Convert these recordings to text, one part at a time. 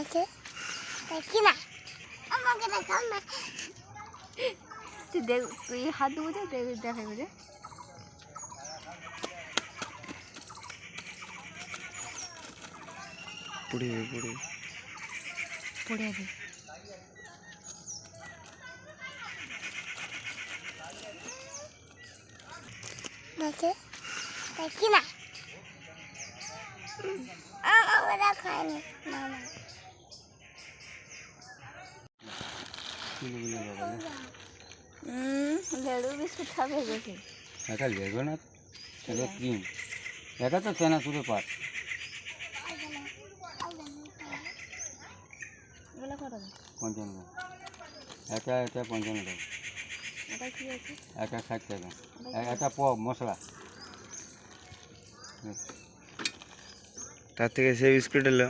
দেখে দেখি না আমাকে দেখাও না তুই দেখ তুই হাত দেবো যে দেখ দেখাবি রে পড়ে যাবে পড়ে পড়ে যাবে দেখে দেখি না আমাকে দেখায়নি না না তুলে বুলে বাবা লেডু বিস্কুট খাবে বেশি একা না ক্রিম একা তো চেনা শুধু পঞ্চান্ন। একা পঞ্চান্ন একা ষাট টাকা। প মশলা। তার থেকে সেই বিস্কুট এলো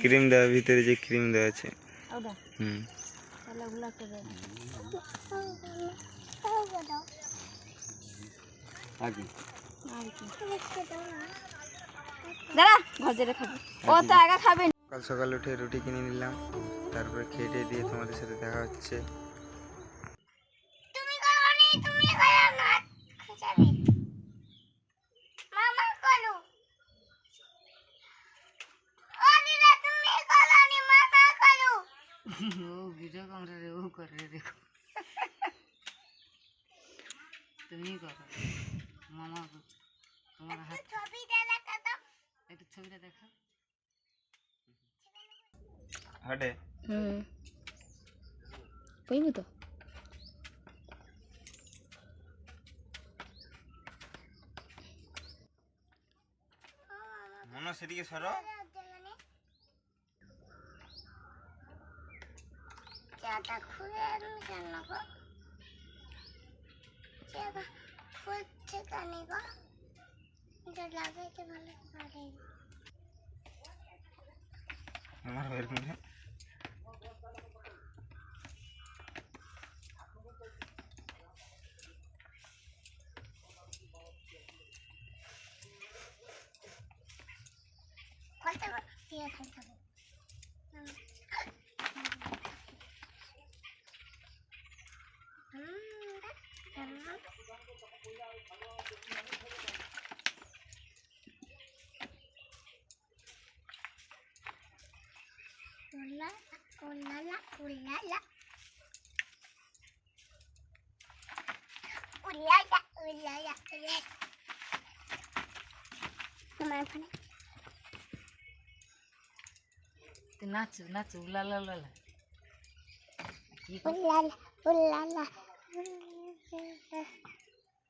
ক্রিম দেওয়া ভিতরে যে ক্রিম দেওয়া আছে। ওটা? হুম। তাহলে ওগুলো করে আর কি। দাঁড়া ঘর যেটা খাব। ও তো খাবে। না। সকাল সকাল উঠে রুটি কিনে নিলাম তারপরে খেয়ে টেয়ে দিয়ে তোমাদের সাথে দেখা হচ্ছে তুমি করনি তুমি করো না যাবে মামা করো ও দিদা তুমি করনি মামা করো ও ভিডিও ক্যামেরা ও করে দেখো তুমি করো মামা তোমার হাত একটু ছবিটা দেখো হাটে? হুম। কইবি তো? মনে সেদিকে সরো। চাটা খুলে আমি কেন চাটা খুলছে কেন এটা লাগাইতে ভালো পারে। আমার বের করে কত দিয়ে খাইতে ulala, ulala. Ulala, ulala, ulala.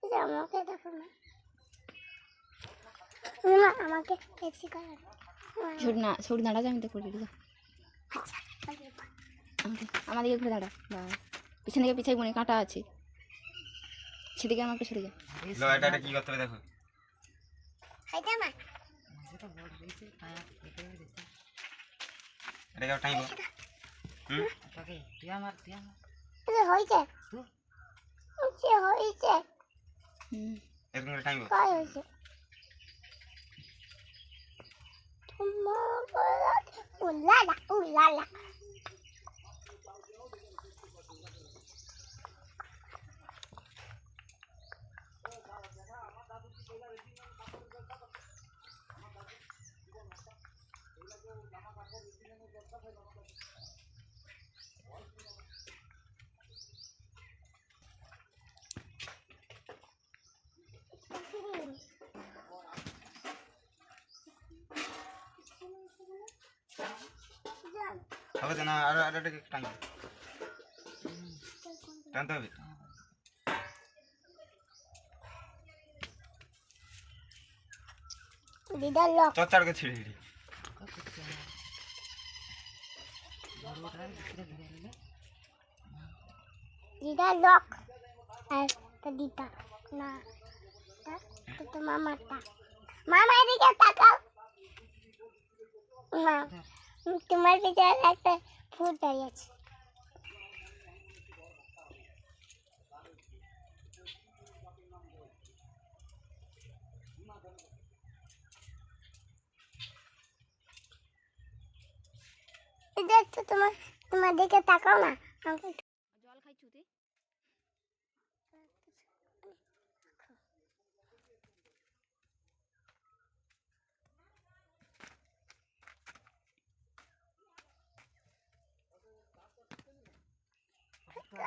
কর আমাকে দেখো না আমাকে ট্যাক্সি করার ছোট না ছোট দাঁড়া আমি দেখো রেডি যা আমাকে আমার দিকে ঘুরে দাঁড়া দাঁড়া। পিছন দিকে পিছাই মনে কাঁটা আছে। সেদিকে আমাকে সরে যা লো এটা এটা কি করতে হবে দেখো। হাইটা মা এটাকে টাইম হুম? এটা এরকম করে টাইম কয় হয়েছে? তোমার উল্লালা উল্লালা হবে না? আর আর এটাকে টাইম টানতে হবে। দিদার লক। চচ্চারকে ছিঁড়ে ছিঁড়ে দিদার লক। আর দিদা না তো তো মামাটা মামা এদিকে তাকাও। না। তোমার পিছনে একটা ফুট দাঁড়িয়ে আছে এদের তো তোমার তোমার দিকে তাকাও না আমাকে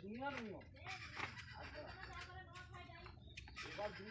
দুনিয়ার নিয়ম। আচ্ছা। এবার দুই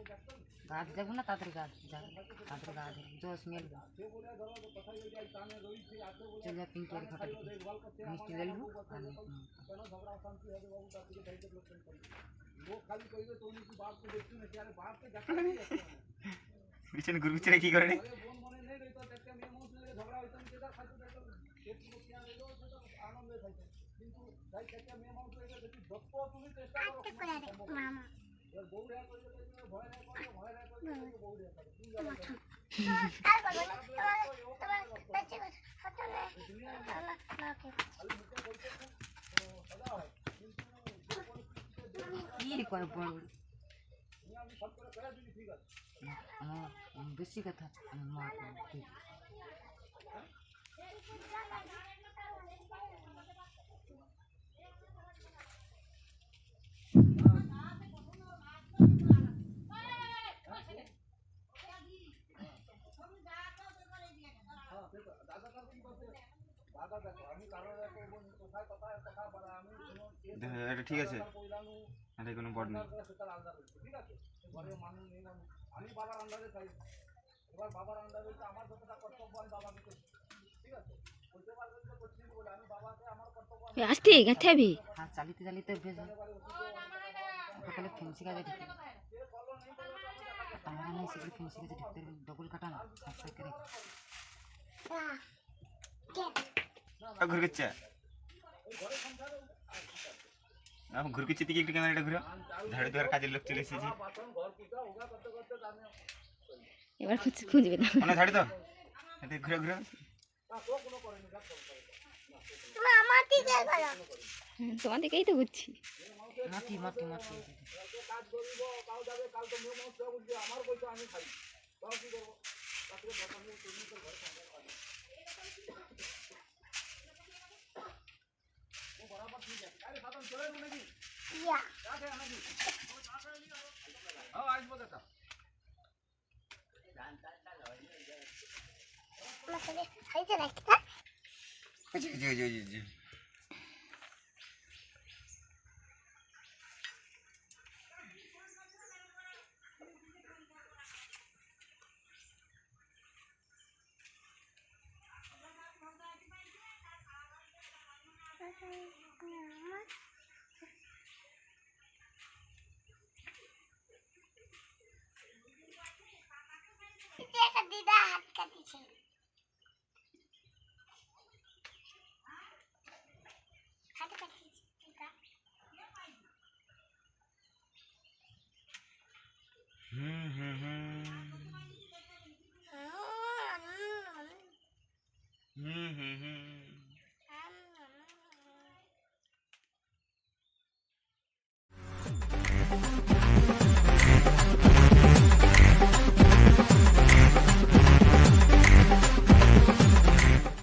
গা যাব না তাড়াতাড়ি গা যা তাড়াতাড়ি গা ধুবি জোস মেলবো চল যা পিঙ্কি আর ঘটা মিষ্টি লেলবো আর হুম। পিছনে ঘুরঘুরছে কি করে রে আটকে করে দে মামা আর বলব না তোমার তোমার বাচ্চা কথা আমার বেশি কথা। মা ঠিক দে- এটা ঠিক আছে। এটা কোনো বড় নেই আসতে গেছে আবি। চালিতে চালিতে হয় সকালে ফেন্সি কাজে ঢুকে আমার নাই সেগুলো ফেন্সি কাজে ঢুকতে ডবল কাটান করে। ঘুরঘুরছে ঘুরঘুরছে দিকে একটু ক্যামেরাটা ঘুরো। ঝাড়ু দেওয়ার কাজের লোক চলে এসেছি। এবার খুঁজ- খুঁজবে না। মানে ঝাড়ু দাও এদিকে ঘুরে ঘুরে। তুমি আমার দিকে করো হুম, তোমার দিকেই 엄마 저기 자이제 날까? 그지 그지 그지 그지 কাটিয়েছেন